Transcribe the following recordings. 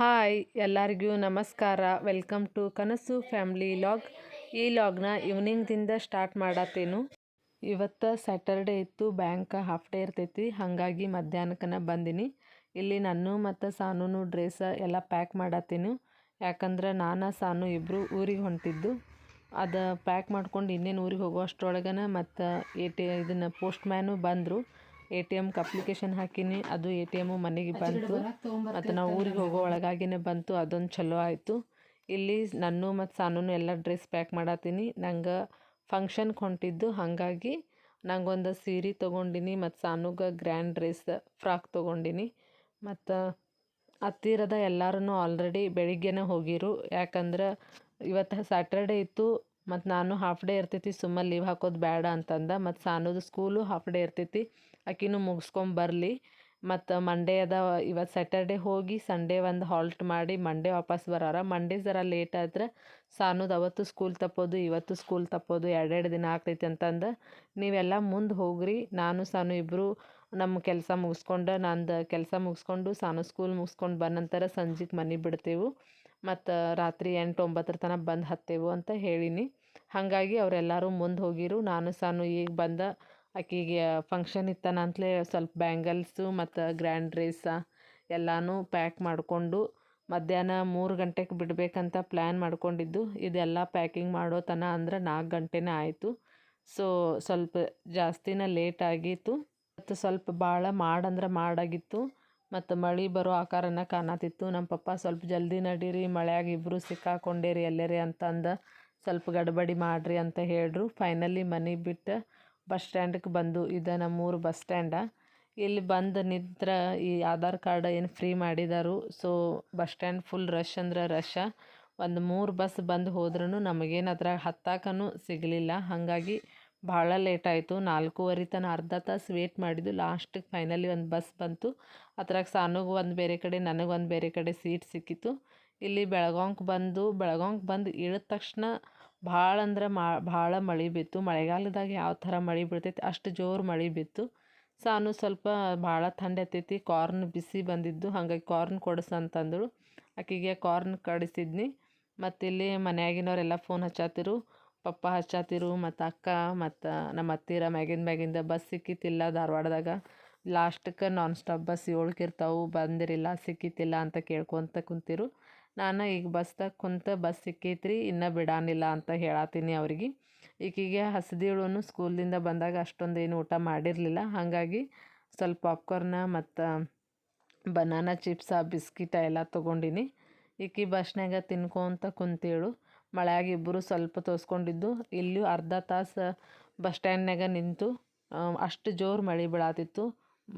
Hi, ಎಲ್ಲರಿಗೂ ನಮಸ್ಕಾರ. Welcome to Kanasu family log. ಈ ಲಾಗ್ನ ಈವ್ನಿಂಗ್ದಿಂದ ಸ್ಟಾರ್ಟ್ ಮಾಡತ್ತೇನು. ಇವತ್ತು ಸ್ಯಾಟರ್ಡೆ ಇತ್ತು, ಬ್ಯಾಂಕ್ ಹಾಫ್ ಡೇ ಇರ್ತೈತಿ, ಹಾಗಾಗಿ ಮಧ್ಯಾಹ್ನಕ್ಕನ ಬಂದಿನಿ. ಇಲ್ಲಿ ನಾನು ಮತ್ತು ಸಾನೂನು ಡ್ರೆಸ್ ಎಲ್ಲ ಪ್ಯಾಕ್ ಮಾಡತ್ತೀನಿ. ಯಾಕಂದ್ರೆ ನಾನು, ಸಾನು ಇಬ್ಬರು ಊರಿಗೆ ಹೊಂಟಿದ್ದು. ಅದು ಪ್ಯಾಕ್ ಮಾಡ್ಕೊಂಡು ಇನ್ನೇನು ಊರಿಗೆ ಹೋಗೋ ಅಷ್ಟರೊಳಗನ ಮತ್ತು ಎ ಟಿ ಇದನ್ನು ಪೋಸ್ಟ್ ಮ್ಯಾನು ಬಂದರು. ಎ ಟಿ ಎಮ್ಗೆ ಅಪ್ಲಿಕೇಶನ್ ಹಾಕೀನಿ. ಅದು ಎ ಟಿ ಎಮ್ಮು ಮನೆಗೆ ಬಂತು. ಮತ್ತು ನಾವು ಊರಿಗೆ ಹೋಗೋ ಒಳಗಾಗಿನೇ ಬಂತು. ಅದೊಂದು ಚಲೋ ಆಯಿತು. ಇಲ್ಲಿ ನಾನು ಮತ್ತು ಸಾನುನು ಎಲ್ಲ ಡ್ರೆಸ್ ಪ್ಯಾಕ್ ಮಾಡತ್ತೀನಿ ನಂಗೆ ಫಂಕ್ಷನ್ ಹೊಂಟಿದ್ದು ಹಾಗಾಗಿ ನಂಗೊಂದು ಸೀರೆ ತೊಗೊಂಡಿನಿ. ಮತ್ತು ಸಾನುಗೆ ಗ್ರ್ಯಾಂಡ್ ಡ್ರೆಸ್ ಫ್ರಾಕ್ ತೊಗೊಂಡಿನಿ. ಮತ್ತು ಹತ್ತಿರದ ಎಲ್ಲರೂ ಆಲ್ರೆಡಿ ಬೆಳಿಗ್ಗೆನೇ ಹೋಗಿರು. ಯಾಕಂದ್ರೆ ಇವತ್ತು ಸ್ಯಾಟರ್ಡೇ ಇತ್ತು. ಮತ್ತು ನಾನು ಹಾಫ್ ಡೇ ಇರ್ತೈತಿ ಸುಮ್ಮ ಲೀವ್ ಹಾಕೋದು ಬೇಡ ಅಂತಂದ, ಮತ್ತು ಸಾನೋದು ಸ್ಕೂಲು ಹಾಫ್ ಡೇ ಇರ್ತೈತಿ ಆಕಿನೂ ಮುಗಿಸ್ಕೊಂಬರ್ಲಿ ಮತ್ತು ಮಂಡೇ ಅದ, ಇವತ್ತು ಸ್ಯಾಟರ್ಡೇ ಹೋಗಿ ಸಂಡೇ ಒಂದು ಹಾಲ್ಟ್ ಮಾಡಿ ಮಂಡೇ ವಾಪಸ್ ಬರಾರ. ಮಂಡೇ ಜರ ಲೇಟ್ ಆದ್ರೆ ಸಾನೋದು ಅವತ್ತು ಸ್ಕೂಲ್ ತಪ್ಪೋದು, ಇವತ್ತು ಸ್ಕೂಲ್ ತಪ್ಪೋದು, ಎರಡೆರಡು ದಿನ ಆಗ್ತೈತಿ ಅಂತಂದು. ನೀವೆಲ್ಲ ಮುಂದೆ ಹೋಗ್ರಿ, ನಾನು ಸಾನು ಇಬ್ಬರು ನಮ್ಮ ಕೆಲಸ ಮುಗಿಸ್ಕೊಂಡು, ನಂದು ಕೆಲಸ ಮುಗಿಸ್ಕೊಂಡು ಸಾನು ಸ್ಕೂಲ್ ಮುಗಿಸ್ಕೊಂಡು ಬಂದ ನಂತರ ಸಂಜೆಗೆ ಮನೆ ಬಿಡ್ತೇವೆ. ಮತ್ತು ರಾತ್ರಿ ಎಂಟು ಒಂಬತ್ತರ ತನಕ ಬಂದು ಹತ್ತೇವು ಅಂತ ಹೇಳೀನಿ. ಹಾಗಾಗಿ ಅವರೆಲ್ಲರೂ ಮುಂದೆ ಹೋಗಿರು. ನಾನು ಸಾನು ಈಗ ಬಂದ ಆಕಿಗೆ ಫಂಕ್ಷನ್ ಇತ್ತನಂತಲೇ ಸ್ವಲ್ಪ ಬ್ಯಾಂಗಲ್ಸು ಮತ್ತು ಗ್ರ್ಯಾಂಡ್ ಡ್ರೆಸ್ಸ ಎಲ್ಲನೂ ಪ್ಯಾಕ್ ಮಾಡಿಕೊಂಡು ಮಧ್ಯಾಹ್ನ ಮೂರು ಗಂಟೆಗೆ ಬಿಡಬೇಕಂತ ಪ್ಲ್ಯಾನ್ ಮಾಡ್ಕೊಂಡಿದ್ದು. ಇದೆಲ್ಲ ಪ್ಯಾಕಿಂಗ್ ಮಾಡೋ ತನ ಅಂದ್ರೆ ನಾಲ್ಕು ಗಂಟೆನೇ ಆಯಿತು. ಸೊ ಸ್ವಲ್ಪ ಜಾಸ್ತಿನ ಲೇಟ್ ಆಗಿತ್ತು. ಮತ್ತು ಸ್ವಲ್ಪ ಭಾಳ ಮಾಡಂದ್ರೆ ಮಾಡಾಗಿತ್ತು. ಮತ್ತು ಮಳೆ ಬರೋ ಆಕಾರನ ಕಾಣತಿತ್ತು. ನಮ್ಮ ಪಪ್ಪ ಸ್ವಲ್ಪ ಜಲ್ದಿ ನಡೀರಿ, ಮಳೆಯಾಗಿ ಇಬ್ಬರು ಸಿಕ್ಕಾಕೊಂಡೇರಿ ಎಲ್ಲೇರಿ ಅಂತಂದು ಸ್ವಲ್ಪ ಗಡಬಡಿ ಮಾಡಿರಿ ಅಂತ ಹೇಳ್ರು. ಫೈನಲಿ ಮನೆ ಬಿಟ್ಟು ಬಸ್ ಸ್ಟ್ಯಾಂಡ್ಗೆ ಬಂದು, ಇದು ನಮ್ಮೂರು ಬಸ್ ಸ್ಟ್ಯಾಂಡ ಇಲ್ಲಿ ಬಂದು ನಿಂತ್ರ ಈ ಆಧಾರ್ ಕಾರ್ಡ್ ಏನು free ಮಾಡಿದಾರು. So bus stand full rush ಅಂದ್ರೆ ರಶ ಒಂದು ಮೂರು ಬಸ್ ಬಂದು ಹೋದ್ರೂ ನಮಗೇನು ಅದ್ರಾಗ ಹತ್ತಾಕನೂ ಸಿಗಲಿಲ್ಲ. ಹಾಗಾಗಿ ಭಾಳ ಲೇಟ್ ಆಯಿತು. ನಾಲ್ಕೂವರೆ ತನ ಅರ್ಧ ತಾಸು ವೇಟ್ ಮಾಡಿದ್ದು. ಲಾಸ್ಟಿಗೆ ಫೈನಲಿ ಒಂದು ಬಸ್ ಬಂತು. ಅದ್ರಾಗ ಸಾನುಗೆ ಒಂದು ಬೇರೆ ಕಡೆ, ನನಗೆ ಒಂದು ಬೇರೆ ಕಡೆ ಸೀಟ್ ಸಿಕ್ಕಿತ್ತು. ಇಲ್ಲಿ ಬೆಳಗಾಂಗೆ ಬಂದು ಬೆಳಗಾಂಗೆ ಬಂದು ಇಳಿದ ತಕ್ಷಣ ಭಾಳ ಅಂದ್ರೆ ಮಾ, ಭಾಳ ಮಳೆ ಬಿತ್ತು. ಮಳೆಗಾಲದಾಗ ಯಾವ ಥರ ಮಳೆ ಬೀಳ್ತೈತಿ, ಅಷ್ಟು ಜೋರು ಮಳೆ ಬಿತ್ತು. ಸಾನು ಸ್ವಲ್ಪ ಭಾಳ ಥಂಡಿ ಹತ್ತೈತಿ ಕಾರ್ನ್ ಬಿಸಿ ಬಂದಿದ್ದು, ಹಾಗಾಗಿ ಕಾರ್ನ್ ಕೊಡಿಸು ಅಂತಂದಳು. ಆಕೆಗೆ ಕಾರ್ನ್ ಕಡಿಸಿದ್ನಿ. ಮತ್ತು ಇಲ್ಲಿ ಮನೆಯಾಗಿನವರೆಲ್ಲ ಫೋನ್ ಹಚ್ಚಾತಿರು. ಪಪ್ಪ ಹಚ್ಚಾತಿರು, ಮತ್ತು ಅಕ್ಕ, ಮತ್ತು ನಮ್ಮ ಅತ್ತಿರ ಮ್ಯಾಗಿಂದ ಮ್ಯಾಗಿಂದ ಬಸ್ ಸಿಕ್ಕಿತ್ತಿಲ್ಲ ಧಾರವಾಡದಾಗ. ಲಾಸ್ಟಕ್ಕೆ ನಾನ್ ಸ್ಟಾಪ್ ಬಸ್ ಏಳ್ಕೆ ಇರ್ತಾವೆ ಬಂದಿರಿಲ್ಲ, ಸಿಕ್ಕಿತಿಲ್ಲ ಅಂತ ಕೇಳ್ಕೊತ ಕುಂತಿರು. ನಾನು ಈಗ ಬಸ್ದಾಗ ಕುಂತ ಬಸ್ ಸಿಕ್ಕೈತ್ರಿ, ಇನ್ನೂ ಬಿಡಾನಿಲ್ಲ ಅಂತ ಹೇಳತ್ತೀನಿ ಅವ್ರಿಗೆ. ಈಕಿಗೆ ಹಸ್ದಿವಳು ಸ್ಕೂಲಿಂದ ಬಂದಾಗ ಅಷ್ಟೊಂದೇನು ಊಟ ಮಾಡಿರಲಿಲ್ಲ. ಹಾಗಾಗಿ ಸ್ವಲ್ಪ ಪಾಪ್ಕಾರ್ನ ಮತ್ತು ಬನಾನಾ ಚಿಪ್ಸ ಬಿಸ್ಕಿಟ ಎಲ್ಲ ತೊಗೊಂಡಿನಿ. ಈಕಿ ಬಸ್ನಾಗ ತಿನ್ಕೊಂತ ಕುಂತೇಳು. ಮಳೆಯಾಗಿ ಇಬ್ಬರು ಸ್ವಲ್ಪ ತೋರಿಸ್ಕೊಂಡಿದ್ದು ಇಲ್ಲಿಯೂ ಅರ್ಧ ತಾಸು ಬಸ್ ಸ್ಟ್ಯಾಂಡ್ನಾಗ ನಿಂತು ಅಷ್ಟು ಜೋರು ಮಳೆ ಬೀಳಾತಿತ್ತು.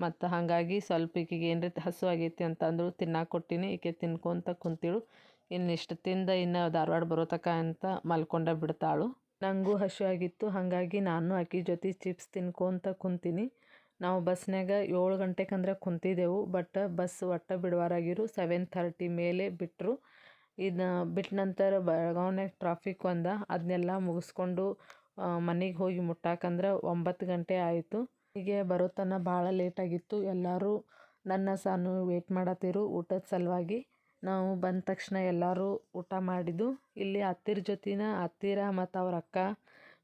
ಮತ್ತು ಹಾಗಾಗಿ ಸ್ವಲ್ಪ ಈಕೆಗೆ ಏನರ ಹಸು ಆಗೈತಿ ಅಂತಂದ್ರು ತಿನ್ನಾಕ ಕೊಟ್ಟಿನಿ ಈಕೆ ತಿನ್ಕೊತ ಕುಂತಿಳು. ಇನ್ನು ಇಷ್ಟು ತಿಂದ ಇನ್ನು ಧಾರವಾಡ ಬರೋ ತಕ ಅಂತ ಮಲ್ಕೊಂಡ ಬಿಡ್ತಾಳು. ನನಗೂ ಹಸು ಆಗಿತ್ತು, ಹಾಗಾಗಿ ನಾನು ಆಕೆ ಜೊತೆ ಚಿಪ್ಸ್ ತಿನ್ಕೊತ ಕುಂತೀನಿ. ನಾವು ಬಸ್ನಾಗ ಏಳು ಗಂಟೆಗೆ ಕುಂತಿದ್ದೆವು ಬಟ್ ಬಸ್ ಒಟ್ಟ ಬಿಡುವಾರಾಗಿರು, ಸೆವೆನ್ ಥರ್ಟಿ ಮೇಲೆ ಬಿಟ್ಟರು ಇದನ್ನ ಬಿಟ್ಟ ನಂತರ ಬೆಳಗಾವ್ನ್ಯಾಗ ಟ್ರಾಫಿಕ್ ಒಂದ ಅದನ್ನೆಲ್ಲ ಮುಗಿಸ್ಕೊಂಡು ಮನೆಗೆ ಹೋಗಿ ಮುಟ್ಟಾಕಂದ್ರೆ ಒಂಬತ್ತು ಗಂಟೆ ಆಯಿತು. ಹೀಗೆ ಬರೋ ತನಕ ಭಾಳ ಲೇಟಾಗಿತ್ತು ಎಲ್ಲರೂ ನನ್ನ ಸಾನು ವೇಟ್ ಮಾಡತ್ತಿರು. ಊಟದ ಸಲುವಾಗಿ ನಾವು ಬಂದ ತಕ್ಷಣ ಎಲ್ಲರೂ ಊಟ ಮಾಡಿದ್ದು. ಇಲ್ಲಿ ಅತ್ತಿರ ಜೊತೆನ ಅತ್ತಿರ ಮತ್ತು ಅವ್ರ ಅಕ್ಕ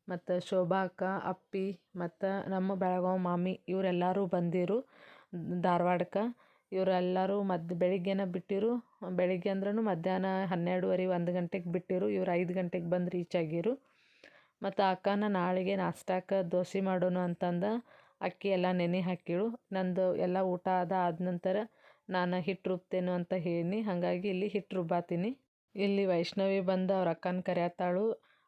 ಮತ್ತು ಶೋಭಾ ಅಕ್ಕ, ಅಪ್ಪಿ ಮತ್ತು ನಮ್ಮ ಬೆಳಗಾವಿ ಮಾಮಿ ಇವರೆಲ್ಲರೂ ಬಂದಿರು. ಧಾರವಾಡಕ್ಕೆ ಇವರೆಲ್ಲರೂ ಮದ್, ಬೆಳಿಗ್ಗೆನ ಬಿಟ್ಟಿರು. ಬೆಳಿಗ್ಗೆ ಅಂದ್ರೂ ಮಧ್ಯಾಹ್ನ ಹನ್ನೆರಡುವರೆ ಒಂದು ಗಂಟೆಗೆ ಬಿಟ್ಟಿರು. ಇವ್ರು ಐದು ಗಂಟೆಗೆ ಬಂದು ರೀಚ್ ಆಗಿರು. ಮತ್ತು ಅಕ್ಕನ ನಾಳೆಗೆ ನಾಷ್ಟಾಕ ದೋಸೆ ಮಾಡೋಣ ಅಂತಂದು. ಅಕ್ಕಿ ಎಲ್ಲ ನೆನೆ ಹಾಕಿಳು ನಂದು ಎಲ್ಲ ಊಟ ಅದ ಆದ ನಂತರ ನಾನು ಹಿಟ್ಟು ರುಬ್ತೇನು ಅಂತ ಹೇಳೀನಿ ಹಾಗಾಗಿ ಇಲ್ಲಿ ಹಿಟ್ಟು ರುಬ್ಬಾತೀನಿ. ಇಲ್ಲಿ ವೈಷ್ಣವಿ ಬಂದು ಅವ್ರ ಅಕ್ಕನ ಕರೆಯತ್ತಾಳು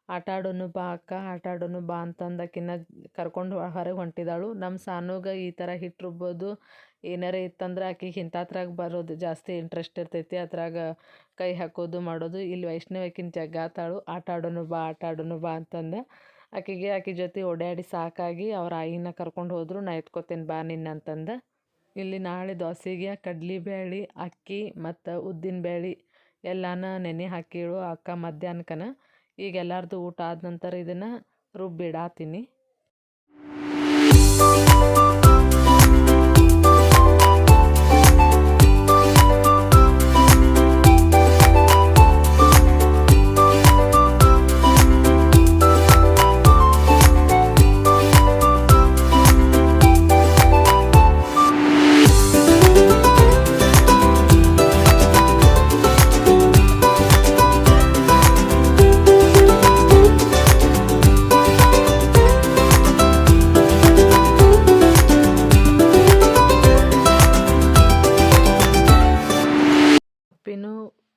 ಆಟ ಆಡೋನು ಬಾ ಅಕ್ಕ ಆಟ ಆಡೋನು ಬಾ ಅಂತಂದು ಆಕಿನ ಕರ್ಕೊಂಡು ಹೊರಗೆ ಹೊಂಟಿದಾಳು. ನಮ್ಮ ಸಾನುಗೆ ಈ ಥರ ಹಿಟ್ಟು ರುಬ್ಬೋದು. ಏನಾರ ಇತ್ತಂದ್ರೆ ಆಕಿಗೆ ಇಂಥದ್ರಾಗ ಬರೋದು ಜಾಸ್ತಿ ಇಂಟ್ರೆಸ್ಟ್ ಇರ್ತೈತಿ. ಅದ್ರಾಗ ಕೈ ಹಾಕೋದು ಮಾಡೋದು. ಇಲ್ಲಿ ವೈಷ್ಣವಿ ಅಕ್ಕಿನ ಜಗ್ಗಾತಾಳು. ಆಟ ಆಡೋನು ಬಾ ಆಟ ಆಡೋನು ಬಾ ಅಂತಂದು ಆಕಿಗೆ ಆಕಿ ಜೊತೆ ಓಡಾಡಿ ಸಾಕಾಗಿ ಅವ್ರ ಆಯಿನ ಕರ್ಕೊಂಡು ಹೋದ್ರು, ನಾ ಎತ್ಕೋತೇನೆ ಬಾ ನಿನ್ನ ಅಂತಂದು. ಇಲ್ಲಿ ನಾಳೆ ದೋಸೆಗೆ ಕಡ್ಲಿ ಬೇಳೆ ಅಕ್ಕಿ ಮತ್ತು ಉದ್ದಿನ ಬೇಳೆ ಎಲ್ಲಾನ ನೆನೆ ಹಾಕಿಳು ಅಕ್ಕ ಮಧ್ಯಾಹ್ನಕನ. ಈಗ ಎಲ್ಲರದು ಊಟ ಆದ ನಂತರ ಇದನ್ನು ರುಬ್ಬಿಡಾತೀನಿ.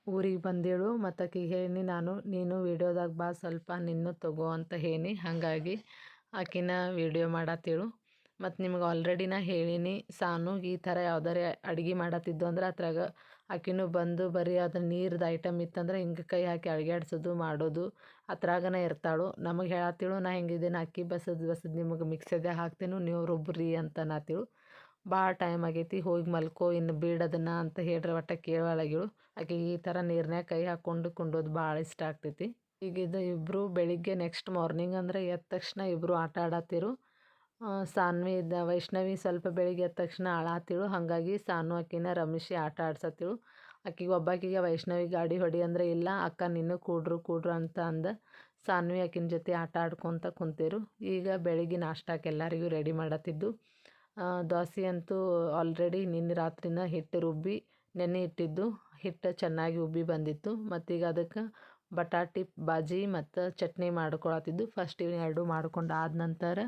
ಊರಿಗೆ ಬಂದಿಳು ಮತ್ತು ಆಕಿಗೆ ಹೇಳೀನಿ, ನಾನು, ನೀನು ವೀಡಿಯೋದಾಗ ಬಾ, ಸ್ವಲ್ಪ ನಿನ್ನೂ ತಗೋ ಅಂತ ಹೇಳಿ ಹಾಗಾಗಿ ಆಕಿನ ವೀಡಿಯೋ ಮಾಡತ್ತೇಳು ಮತ್ತು ನಿಮ್ಗೆ ಆಲ್ರೆಡಿ ನಾ ಹೇಳೀನಿ ಸಾನುಗೆ ಈ ಥರ ಯಾವ್ದಾರ ಅಡುಗೆ ಮಾಡತ್ತಿದ್ದು ಅಂದ್ರೆ ಅದ್ರಾಗ ಆಕಿನೂ ಬಂದು ಬರೀ ಅದು ನೀರ್ದು ಐಟಮ್ ಇತ್ತಂದ್ರೆ ಹಿಂಗೆ ಕೈ ಹಾಕಿ ಅಳ್ಗ್ಯಾಡ್ಸೋದು, ಮಾಡೋದು, ಅದ್ರಾಗನ ಇರ್ತಾಳು. ನಮಗೆ ಹೇಳತ್ತೇಳು ನಾ ಹಿಂಗಿದ್ದೀನಿ ಅಕ್ಕಿ ಬಸದು ಬಸದು ನಿಮಗೆ ಮಿಕ್ಸದೇ ಹಾಕ್ತೇನೆ, ನೀವು ರುಬ್ಬ್ರಿ ಅಂತ ಅನ್ನತ್ತೇಳು ಭಾಳ ಟೈಮ್ ಆಗೈತಿ, ಹೋಗಿ ಮಲ್ಕೋ, ಇನ್ನು ಬಿಡದನ್ನ ಅಂತ ಹೇಳ್ರೆ ಒಟ್ಟ ಕೇಳವಳಗಿಳು. ಆಕೆಗೆ ಈ ಥರ ನೀರ್ನ್ಯಾಗ ಕೈ ಹಾಕ್ಕೊಂಡು ಕುಂಡೋದು ಭಾಳ ಇಷ್ಟ ಆಗ್ತೈತಿ. ಈಗ ಇಬ್ಬರು ಬೆಳಿಗ್ಗೆ ನೆಕ್ಸ್ಟ್ ಮಾರ್ನಿಂಗ್ ಅಂದರೆ ಎದ್ದ ತಕ್ಷಣ ಇಬ್ಬರು ಆಟ ಆಡತ್ತಿರು ಸಾನ್ವಿ ಇದ್ದ ವೈಷ್ಣವಿ ಸ್ವಲ್ಪ ಬೆಳಿಗ್ಗೆ ಎದ್ದ ತಕ್ಷಣ ಆಳಾತಿಳು ಹಾಗಾಗಿ ಸಾನು ಆಕಿನ ರಮೇಶಿ ಆಟ ಆಡ್ಸತ್ತಿಳು ಆಕಿಗೆ ಒಬ್ಬಾಕಿಗೆ ವೈಷ್ಣವಿ ಗಾಡಿ ಹೊಡಿ ಅಂದರೆ ಇಲ್ಲ, ಅಕ್ಕ ನಿನ್ನೂ ಕೂಡ್ರು ಕೂಡ್ರು ಅಂತ ಅಂದ. ಸಾನ್ವಿ ಆಕಿನ ಜೊತೆ ಆಟ ಆಡ್ಕೊತ ಕುಂತಿರು. ಈಗ ಬೆಳಿಗ್ಗೆ ನಾಷ್ಟಕ್ಕೆ ಎಲ್ಲರಿಗೂ ರೆಡಿ ಮಾಡತ್ತಿದ್ದು ದೋಸೆ ಅಂತೂ ಆಲ್ರೆಡಿ ನಿನ್ನೆ ರಾತ್ರಿನ ಹಿಟ್ಟು ರುಬ್ಬಿ ನೆನೆ ಇಟ್ಟಿದ್ದು ಹಿಟ್ಟು ಚೆನ್ನಾಗಿ ಉಬ್ಬಿ ಬಂದಿತ್ತು. ಮತ್ತೀಗ ಅದಕ್ಕೆ ಬಟಾಟಿ, ಬಾಜಿ ಮತ್ತು ಚಟ್ನಿ ಮಾಡ್ಕೊಳತ್ತಿದ್ದು. ಫಸ್ಟ್ ಇವು ಎರಡು ಮಾಡ್ಕೊಂಡು ಆದ ನಂತರ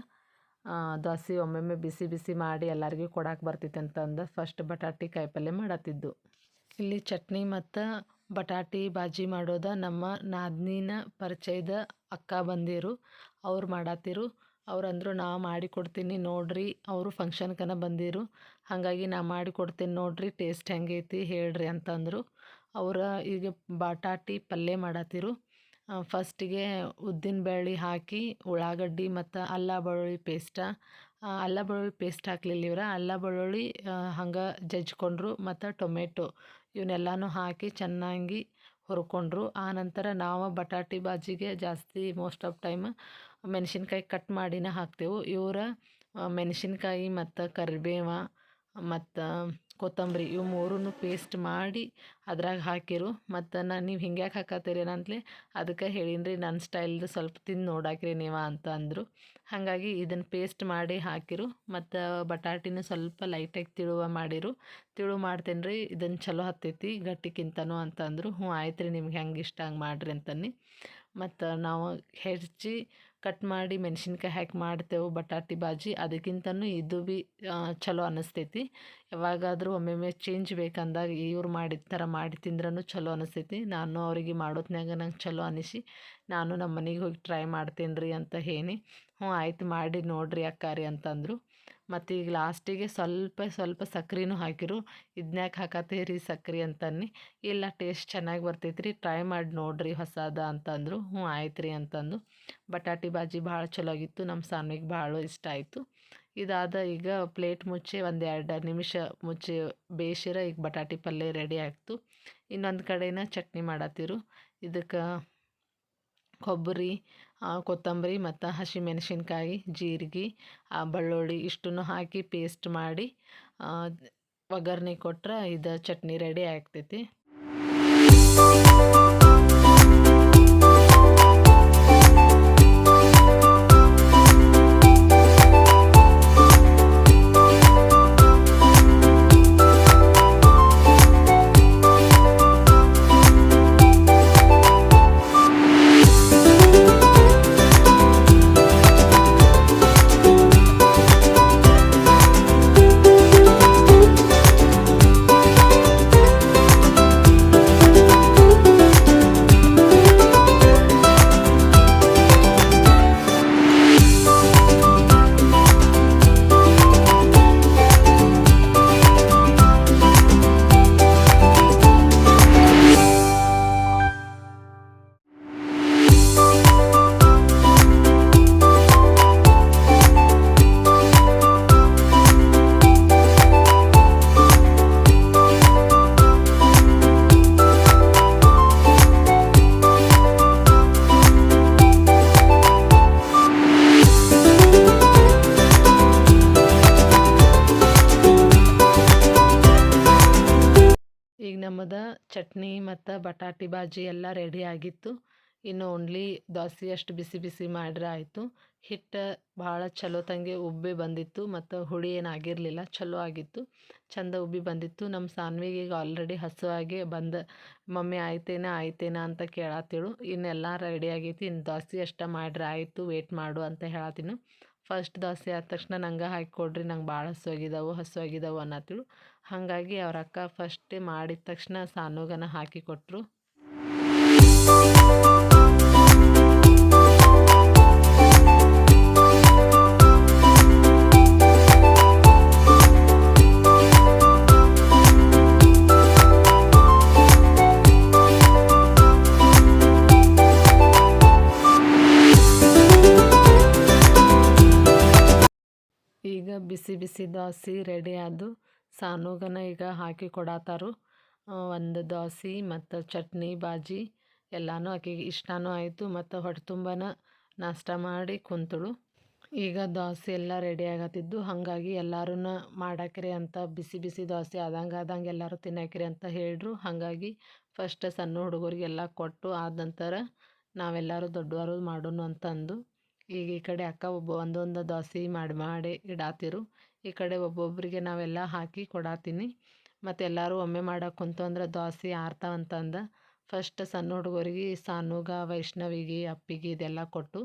ದೋಸೆ ಒಮ್ಮೊಮ್ಮೆ ಬಿಸಿ ಬಿಸಿ ಮಾಡಿ ಎಲ್ಲರಿಗೂ ಕೊಡಕ್ಕೆ ಬರ್ತಿತ್ತು ಅಂತಂದು ಫಸ್ಟ್ ಬಟಾಟಿ ಕಾಯಿಪಲ್ಯ ಮಾಡತ್ತಿದ್ದು. ಇಲ್ಲಿ ಚಟ್ನಿ ಮತ್ತು ಬಟಾಟಿ, ಬಾಜಿ ಮಾಡೋದ ನಮ್ಮ ನಾದ್ನಿನ ಪರಿಚಯದ ಅಕ್ಕ ಬಂದಿರು. ಅವ್ರು ಮಾಡತ್ತಿರು. ಅವ್ರಂದ್ರು, ನಾ ಮಾಡಿ ಕೊಡ್ತೀನಿ ನೋಡ್ರಿ, ಅವರು ಫಂಕ್ಷನ್ಕನ ಬಂದಿರು. ಹಾಗಾಗಿ ನಾ ಮಾಡಿ ಕೊಡ್ತೀನಿ ನೋಡ್ರಿ ಟೇಸ್ಟ್ ಹೆಂಗೈತಿ ಹೇಳ್ರಿ ಅಂತಂದರು. ಅವರ ಈಗ ಬಟಾಟಿ ಪಲ್ಯ ಮಾಡತ್ತಿರು ಫಸ್ಟಿಗೆ ಉದ್ದಿನ ಬೇಳೆ ಹಾಕಿ, ಉಳ್ಳಾಗಡ್ಡಿ ಮತ್ತು ಅಲ್ಲ ಬೆಳ್ಳುಳ್ಳಿ ಪೇಸ್ಟ ಅಲ್ಲ ಬೆಳ್ಳುಳ್ಳಿ ಪೇಸ್ಟ್ ಹಾಕ್ಲಿಲ್ಲ ಇವ್ರ. ಅಲ್ಲ ಬೆಳ್ಳುಳ್ಳಿ ಹಂಗೆ ಜಜ್ಕೊಂಡ್ರು ಮತ್ತು ಟೊಮೆಟೊ. ಇವನ್ನೆಲ್ಲನೂ ಹಾಕಿ ಚೆನ್ನಾಗಿ ಹುರ್ಕೊಂಡ್ರು. ಆನಂತರ ನಾವು ಬಟಾಟಿ ಬಾಜಿಗೆ ಜಾಸ್ತಿ ಮೋಸ್ಟ್ ಆಫ್ ಟೈಮ್ ಮೆಣಸಿನ್ಕಾಯಿ ಕಟ್ ಮಾಡಿನ ಹಾಕ್ತೇವೆ. ಇವರ ಮೆಣಸಿನ್ಕಾಯಿ ಮತ್ತು ಕರಿಬೇವ ಮತ್ತು ಕೊತ್ತಂಬರಿ ಇವು ಮೂರನ್ನು ಪೇಸ್ಟ್ ಮಾಡಿ ಅದ್ರಾಗ ಹಾಕಿರು. ಮತ್ತು ನಾನು ನೀವು ಹಿಂಗ್ಯಾಕೆ ಹಾಕತ್ತೀರಿ ಏನಂತಲೇ, ಅದಕ್ಕೆ ಹೇಳೀನಿ ರೀ ನನ್ನ ಸ್ಟೈಲ್ದು ಸ್ವಲ್ಪ ತಿಂದು ನೋಡಾಕ್ರಿ ನೀವು ಅಂತ ಅಂದರು. ಹಾಗಾಗಿ ಇದನ್ನು ಪೇಸ್ಟ್ ಮಾಡಿ ಹಾಕಿರು. ಮತ್ತು ಬಟಾಟಿನ ಸ್ವಲ್ಪ ಲೈಟಾಗಿ ತಿಳುವ ಮಾಡಿರು. ತಿಳು ಮಾಡ್ತೇನೆ ರೀ ಇದನ್ನು ಚಲೋ ಹತ್ತೈತಿ, ಗಟ್ಟಿಕ್ಕಿಂತನೂ ಅಂತಂದರು. ಹ್ಞೂ ಆಯ್ತು ರೀ ನಿಮ್ಗೆ ಹೆಂಗೆ ಇಷ್ಟ ಹಂಗೆ ಮಾಡಿರಿ ಅಂತನಿ ಮತ್ತು ನಾವು ಹೆಚ್ಚಿ ಕಟ್ ಮಾಡಿ ಮೆಣಸಿನ್ಕಾಯಿ ಹಾಕಿ ಮಾಡ್ತೇವೆ ಬಟಾಟಿ ಬಾಜಿ. ಅದಕ್ಕಿಂತನೂ ಇದು ಭೀ ಚಲೋ ಅನ್ನಿಸ್ತೈತಿ ಯಾವಾಗಾದರೂ ಒಮ್ಮೊಮ್ಮೆ ಚೇಂಜ್ ಬೇಕಂದಾಗ ಇವ್ರು ಮಾಡಿದ ಥರ ಮಾಡಿ ತಿಂದ್ರೂ ಚಲೋ ಅನಿಸ್ತೈತಿ. ನಾನು ಅವರಿಗೆ ಮಾಡೋತ್ನ್ಯಾಗ ನಂಗೆ ಚಲೋ ಅನಿಸಿ. ನಾನು ನಮ್ಮ ಮನೆಗೆ ಹೋಗಿ ಟ್ರೈ ಮಾಡ್ತೇನೆ ರೀ ಅಂತ ಹೇಳಿ. ಹ್ಞೂ, ಆಯ್ತು ಮಾಡಿ ನೋಡಿರಿ ಅಕ್ಕಾರಿ ಅಂತಂದರು. ಮತ್ತು ಈಗ ಲಾಸ್ಟಿಗೆ ಸ್ವಲ್ಪ ಸ್ವಲ್ಪ ಸಕ್ರೆನೂ ಹಾಕಿರು. ಇದನ್ಯಾಕೆ ಹಾಕತ್ತೀರಿ ಸಕ್ರೆ ಅಂತನ್ನಿ. ಇಲ್ಲ ಟೇಸ್ಟ್ ಚೆನ್ನಾಗಿ ಬರ್ತೈತ್ರಿ ಟ್ರೈ ಮಾಡಿ ನೋಡಿರಿ ಹೊಸದ ಅಂತಂದರು. ಹ್ಞೂ ಆಯ್ತು ರೀ ಅಂತಂದು ಬಟಾಟಿ ಬಾಜಿ ಭಾಳ ಚಲೋ ಆಗಿತ್ತು ನಮ್ಮ ಸಾನ್ವಿಗೆ ಭಾಳ ಇಷ್ಟ ಆಯಿತು. ಇದಾದ ಈಗ ಪ್ಲೇಟ್ ಮುಚ್ಚಿ ಒಂದು ಎರಡು ನಿಮಿಷ ಮುಚ್ಚಿ ಬೇಯಿಸಿರ, ಈಗ ಬಟಾಟಿ ಪಲ್ಯ ರೆಡಿ ಆಯಿತು ಇನ್ನೊಂದು ಕಡೆನ ಚಟ್ನಿ ಮಾಡತ್ತಿರು. ಇದಕ್ಕೆ ಕೊಬ್ಬರಿ ಕೊತ್ತಂಬರಿ ಮತ್ತು ಹಸಿಮೆಣಸಿನ್ಕಾಯಿ, ಜೀರಿಗೆ ಬೆಳ್ಳುಳ್ಳಿ ಇಷ್ಟನ್ನು ಹಾಕಿ ಪೇಸ್ಟ್ ಮಾಡಿ ಒಗ್ಗರಣೆ ಕೊಟ್ರೆ ಇದು ಚಟ್ನಿ ರೆಡಿ ಆಗ್ತೈತಿ. ಬಟಾಟಿ ಬಾಜಿ ಎಲ್ಲ ರೆಡಿ ಆಗಿತ್ತು. ಇನ್ನು ಓನ್ಲಿ ದೋಸೆ ಅಷ್ಟು ಬಿಸಿ ಬಿಸಿ ಮಾಡ್ರೆ ಆಯಿತು. ಹಿಟ್ಟು ಭಾಳ ಚಲೋ ತಂಗೆ ಉಬ್ಬಿ ಬಂದಿತ್ತು ಮತ್ತು ಹುಳಿ ಏನಾಗಿರಲಿಲ್ಲ ಚಲೋ ಆಗಿತ್ತು. ಚಂದ ಉಬ್ಬಿ ಬಂದಿತ್ತು. ನಮ್ಮ ಸಾನ್ವಿಗೆ ಈಗ ಆಲ್ರೆಡಿ ಹಸುವಾಗೆ ಬಂದ, ಮಮ್ಮಿ ಆಯ್ತೇನ ಆಯ್ತೇನ ಅಂತ ಕೇಳತ್ತಿಳು ಇನ್ನೆಲ್ಲ ರೆಡಿ ಆಗೈತಿ. ಇನ್ನು ದೋಸೆ ಅಷ್ಟ ಮಾಡ್ರೆ ಆಯಿತು ವೇಟ್ ಮಾಡು ಅಂತ ಹೇಳತ್ತೀನಿ ಫಸ್ಟ್ ದೋಸೆ ಆದ ತಕ್ಷಣ ನಂಗೆ ಹಾಕಿ ಕೊಡ್ರಿ, ನಂಗೆ ಭಾಳ ಹಸುವಾಗಿದ್ದಾವೆ ಹಸುವಾಗಿದ್ದಾವೆ ಅನ್ನತ್ತಿಳು. ಹಾಗಾಗಿ ಅವ್ರ ಅಕ್ಕ ಫಸ್ಟೇ ಮಾಡಿದ ತಕ್ಷಣ ಸಾನುಗನ ಹಾಕಿ ಬಿಸಿ ದೋಸೆ ರೆಡಿ ಆದು ಸಾನುಗನ ಈಗ ಹಾಕಿ ಕೊಡತ್ತಾರು ಒಂದು ದೋಸೆ ಮತ್ತು ಚಟ್ನಿ, ಬಾಜಿ ಎಲ್ಲನೂ ಆಕೆಗೆ ಇಷ್ಟನೂ ಆಯಿತು ಮತ್ತು ಹೊಟ್ಟೆ ತುಂಬನ ನಾಷ್ಟ ಮಾಡಿ ಕುಂತಳು. ಈಗ ದೋಸೆ ಎಲ್ಲ ರೆಡಿ ಆಗತ್ತಿದ್ದು ಹಾಗಾಗಿ ಎಲ್ಲರೂ ಮಾಡಾಕ್ರಿ ಅಂತ ಬಿಸಿ ಬಿಸಿ ದೋಸೆ ಆದಂಗೆ ಆದಂಗೆ ಎಲ್ಲರೂ ತಿನ್ನಾಕ್ರಿ ಅಂತ ಹೇಳ್ರು. ಹಾಗಾಗಿ ಫಸ್ಟ್ ಸಣ್ಣ ಹುಡುಗರಿಗೆಲ್ಲ ಕೊಟ್ಟು ಆದ ನಂತರ ನಾವೆಲ್ಲರೂ ದೊಡ್ಡವರು ಮಾಡೋಣ ಅಂತಂದು ಈಗ ಈ ಕಡೆ ಅಕ್ಕ ಒಬ್ಬ ಒಂದೊಂದು ದೋಸೆ ಮಾಡಿ ಮಾಡಿ ಇಡಾತಿರು. ಈ ಕಡೆ ಒಬ್ಬೊಬ್ಬರಿಗೆ ನಾವೆಲ್ಲ ಹಾಕಿ ಕೊಡಾತೀನಿ. ಮತ್ತು ಎಲ್ಲರೂ ಒಮ್ಮೆ ಮಾಡೋಕೆ ಕುಂತು ಅಂದ್ರೆ ದೋಸೆ ಆರ್ತಾವಂತಂದು ಫಸ್ಟ್ ಸಣ್ಣ ಹುಡುಗರಿಗೆ ಸಾನುಗ, ವೈಷ್ಣವಿಗೆ, ಅಪ್ಪಿಗೆ ಇದೆಲ್ಲ ಕೊಟ್ಟು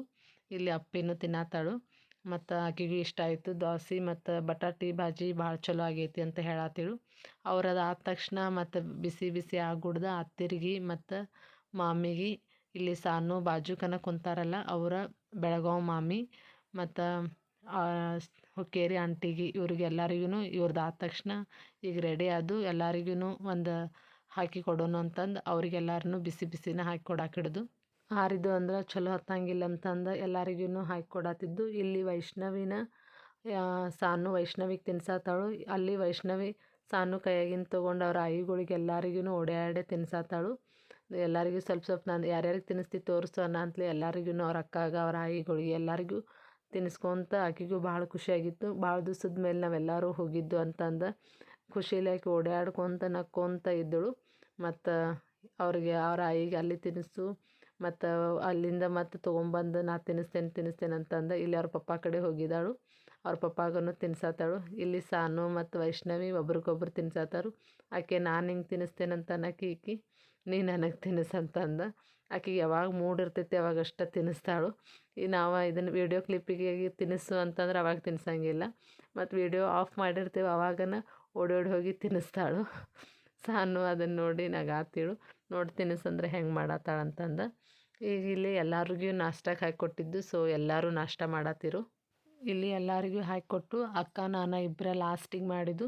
ಇಲ್ಲಿ ಅಪ್ಪಿನೂ ತಿನ್ನತ್ತಾಳು ಮತ್ತು ಆಕೆಗೂ ಇಷ್ಟ ಆಯಿತು. ದೋಸೆ ಮತ್ತು ಬಟಾಟಿ ಭಾಜಿ ಭಾಳ ಚಲೋ ಆಗೈತಿ ಅಂತ ಹೇಳತ್ತಿಳು ಅವ್ರು ಅದು ಆದ ತಕ್ಷಣ ಮತ್ತು ಬಿಸಿ ಬಿಸಿ ಆಗ್ಬಿಡ್ದು ಅತ್ತಿರಿಗೆ ಮತ್ತು ಮಾಮಿಗೆ ಇಲ್ಲಿ ಸಾನು, ಬಾಜುಕನ ಕುಂತಾರಲ್ಲ, ಅವರ ಬೆಳಗಾವಿ ಮಾಮಿ ಮತ್ತು ಹುಕ್ಕೇರಿ ಆಂಟಿಗೆ ಇವ್ರಿಗೆ ಎಲ್ಲರಿಗೂ ಇವ್ರದ್ದು ಆದ ತಕ್ಷಣ ಈಗ ರೆಡಿ ಆದು ಎಲ್ಲರಿಗೂ ಒಂದು ಹಾಕಿ ಕೊಡೋಣ ಅಂತಂದು ಅವ್ರಿಗೆಲ್ಲರೂ ಬಿಸಿ ಬಿಸಿನ ಹಾಕಿ ಕೊಡಕ್ಕೆ ಹಿಡ್ದು ಆರಿದು ಅಂದ್ರೆ ಚಲೋ ಹತ್ತಂಗಿಲ್ಲ ಅಂತಂದು ಎಲ್ಲರಿಗೂ ಹಾಕಿ ಕೊಡತ್ತಿದ್ದು ಇಲ್ಲಿ ವೈಷ್ಣವಿನ ಸಾನು ವೈಷ್ಣವಿಗೆ ತಿನ್ಸತ್ತಾಳು ಅಲ್ಲಿ ವೈಷ್ಣವಿ ಸಾನು ಕೈಯಾಗಿನ ತೊಗೊಂಡು ಅವ್ರ ಆಯಿಗಳಿಗೆಲ್ಲರಿಗೂ ಓಡಾಡೆ ಓಡ್ಯಾಡೆ ತಿನ್ಸತ್ತಾಳು ಎಲ್ಲರಿಗೂ ಸ್ವಲ್ಪ ಸ್ವಲ್ಪ ನಾನು ಯಾರ್ಯಾರಿಗೆ ತಿನ್ನಿಸ್ತಿ ತೋರಿಸು ಅನ್ನ ಅಂತಲೇ ಎಲ್ಲರಿಗೂ ಅವ್ರ ಅಕ್ಕಾಗ ಅವ್ರ ಆಯಿಗಳಿಗೆ ಎಲ್ಲರಿಗೂ ತಿನ್ನಿಸ್ಕೊತ ಆಕೆಗೂ ಭಾಳ ಖುಷಿಯಾಗಿತ್ತು. ಭಾಳ ದಿವ್ಸದ ಮೇಲೆ ನಾವೆಲ್ಲರೂ ಹೋಗಿದ್ದು ಅಂತಂದು ಖುಷಿಲಿ ಆಕೆ ಓಡಾಡ್ಕೊತ ನಕ್ಕೊತ ಇದ್ದಳು. ಮತ್ತು ಅವ್ರಿಗೆ ಅವ್ರ ಆಯಿಗೆ ಅಲ್ಲಿ ತಿನ್ನಿಸು ಮತ್ತು ಅಲ್ಲಿಂದ ಮತ್ತೆ ತೊಗೊಂಬಂದು ನಾ ತಿನ್ನಿಸ್ತೇನೆ ತಿನ್ನಿಸ್ತೇನೆ ಅಂತಂದು ಇಲ್ಲಿ ಅವ್ರ ಪಪ್ಪ ಕಡೆ ಹೋಗಿದ್ದಾಳು. ಅವ್ರ ಪಪ್ಪಾಗೂ ತಿನ್ಸಾತಾಳು. ಇಲ್ಲಿ ಸಾನು ಮತ್ತು ವೈಷ್ಣವಿ ಒಬ್ರಿಗೊಬ್ರು ತಿನ್ಸತ್ತಾರು ಆಕೆ ನಾನು ಹಿಂಗೆ ತಿನ್ನಿಸ್ತೇನೆ ಅಂತ ಅನ್ನಕ್ಕೆ ಈಕಿ ನೀ ನನಗೆ ತಿನ್ನಿಸು ಅಂತಂದು. ಆಕೆಗೆ ಯಾವಾಗ ಮೂಡಿರ್ತೈತಿ ಅವಾಗ ಅಷ್ಟೇ ತಿನ್ನಿಸ್ತಾಳು. ಈ ನಾವು ಇದನ್ನು ವೀಡಿಯೋ ಕ್ಲಿಪ್ಪಿಗೆ ತಿನ್ನಿಸು ಅಂತಂದ್ರೆ ಅವಾಗ ತಿನ್ನಿಸಂಗಿಲ್ಲ ಮತ್ತು ವೀಡಿಯೋ ಆಫ್ ಮಾಡಿರ್ತೀವಿ ಅವಾಗನ ಓಡಿ ಓಡಿ ಹೋಗಿ ತಿನ್ನಿಸ್ತಾಳು. ಸಾನು ಅದನ್ನು ನೋಡಿ ನಗಾತಿಳು ನೋಡಿ ತಿನ್ನಿಸಂದ್ರೆ ಹೆಂಗೆ ಮಾಡತ್ತಾಳು ಅಂತಂದ. ಈಗ ಇಲ್ಲಿ ಎಲ್ಲರಿಗೂ ನಾಷ್ಟಕ್ಕೆ ಹಾಕಿ ಕೊಟ್ಟಿದ್ದು ಸೊ ಎಲ್ಲರೂ ನಾಷ್ಟ ಮಾಡತ್ತಿರು ಇಲ್ಲಿ ಎಲ್ಲರಿಗೂ ಹಾಕಿಕೊಟ್ಟು ಅಕ್ಕ, ನಾನು ಇಬ್ಬರ ಲಾಸ್ಟಿಗೆ ಮಾಡಿದ್ದು.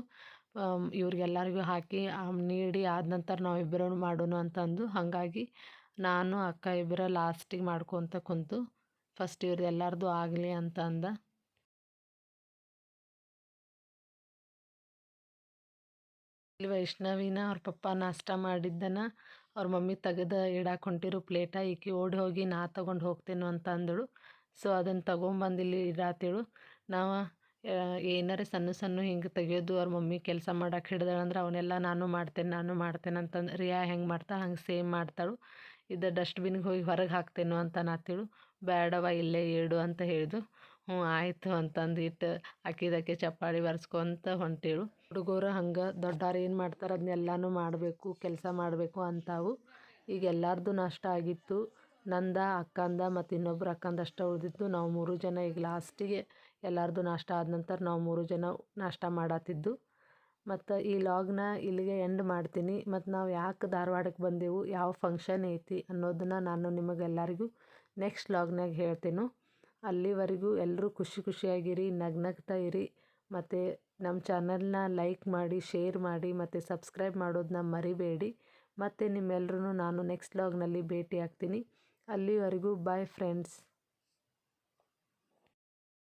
ಇವ್ರಿಗೆಲ್ಲರಿಗೂ ಹಾಕಿ ನೀಡಿ, ಆದ ನಂತರ ನಾವಿಬ್ಬರೂ ಮಾಡೋಣ ಅಂತಂದು. ಹಾಗಾಗಿ ನಾನು, ಅಕ್ಕ ಇಬ್ಬರ ಲಾಸ್ಟಿಗೆ ಮಾಡ್ಕೊತ ಕುಂತು, ಫಸ್ಟ್ ಇವ್ರದ್ದು ಎಲ್ಲರದು ಆಗಲಿ ಅಂತ ಅಂದ ವೈಷ್ಣವಿನ ಅವ್ರ ಪಪ್ಪ ನಾಷ್ಟ ಮಾಡಿದ್ದನ ಅವ್ರ ಮಮ್ಮಿ ತೆಗೆದು ಇಡಕ್ಕೆ ಹೊಂಟಿರು ಪ್ಲೇಟ ಈಕಿ ಓಡಿ ಹೋಗಿ ನಾ ತಗೊಂಡು ಹೋಗ್ತೇನೆ ಅಂತ ಅಂದಳು ಸೊ, ಅದನ್ನು ತೊಗೊಂಬಂದಿಲ್ಲಿ ಇಡಾತಿಳು. ನಾವು ಏನಾರ ಸಣ್ಣ ಸಣ್ಣ ಹಿಂಗೆ ತೆಗೆಯೋದು ಅವ್ರ ಮಮ್ಮಿ ಕೆಲಸ ಮಾಡಕ್ಕೆ ಹಿಡ್ದಾಳಂದ್ರೆ ಅವನ್ನೆಲ್ಲ ನಾನು ಮಾಡ್ತೇನೆ ನಾನು ಮಾಡ್ತೇನೆ ಅಂತಂದು ರಿಯಾ ಹೆಂಗೆ ಮಾಡ್ತಾಳೆ ಹಂಗೆ ಸೇಮ್ ಮಾಡ್ತಾಳು, ಇದು ಡಸ್ಟ್ಬಿನ್ಗೆ ಹೋಗಿ ಹೊರಗೆ ಹಾಕ್ತೇನೋ ಅಂತ ನಾತಿಳು ಬೇಡವ ಇಲ್ಲೇ ಇಡು ಅಂತ ಹೇಳಿದು, ಹ್ಞೂ, ಆಯಿತು ಅಂತಂದು ಇಟ್ಟು ಅಕ್ಕಿದಕ್ಕೆ ಚಪ್ಪಾಳಿ ಬರ್ಸ್ಕೊತ ಹೊಂಟಿಳು. ಹುಡುಗರು ಹಂಗೆ ದೊಡ್ಡವ್ರು ಏನು ಮಾಡ್ತಾರೆ ಅದನ್ನೆಲ್ಲನೂ ಮಾಡಬೇಕು, ಕೆಲಸ ಮಾಡಬೇಕು ಅಂತಾವು. ಈಗ ಎಲ್ಲರದು ನಷ್ಟ ಆಗಿತ್ತು. ನಂದ, ಅಕ್ಕಂದ ಮತ್ತು ಇನ್ನೊಬ್ರು ಅಕ್ಕಂದಷ್ಟ ಉಳಿದಿತ್ತು. ನಾವು ಮೂರು ಜನ ಈಗ ಲಾಸ್ಟಿಗೆ ಎಲ್ಲರದು ನಾಷ್ಟ ಆದ ನಂತರ ನಾವು ಮೂರು ಜನ ನಾಷ್ಟ ಮಾಡತ್ತಿದ್ದು ಮತ್ತು ಈ ಲಾಗ್ನ ಇಲ್ಲಿಗೆ ಎಂಡ್ ಮಾಡ್ತೀನಿ. ಮತ್ತು ನಾವು ಯಾಕೆ ಧಾರವಾಡಕ್ಕೆ ಬಂದೆವು, ಯಾವ ಫಂಕ್ಷನ್ ಐತಿ ಅನ್ನೋದನ್ನು ನಾನು ನಿಮಗೆಲ್ಲರಿಗೂ ನೆಕ್ಸ್ಟ್ ಲಾಗ್ನಾಗ ಹೇಳ್ತೀನಿ. ಅಲ್ಲಿವರೆಗೂ ಎಲ್ಲರೂ ಖುಷಿ ಖುಷಿಯಾಗಿರಿ, ನಗ್ನಗ್ತಾ ಇರಿ. ಮತ್ತು ನಮ್ಮ ಚಾನಲ್ನ ಲೈಕ್ ಮಾಡಿ ಶೇರ್ ಮಾಡಿ, ಮತ್ತು ಸಬ್ಸ್ಕ್ರೈಬ್ ಮಾಡೋದನ್ನ ಮರಿಬೇಡಿ. ಮತ್ತು ನಿಮ್ಮೆಲ್ಲರೂ ನಾನು ನೆಕ್ಸ್ಟ್ ಲಾಗ್ನಲ್ಲಿ ಭೇಟಿ ಆಗ್ತೀನಿ. ಅಲ್ಲಿವರೆಗೂ ಬಾಯ್ ಫ್ರೆಂಡ್ಸ್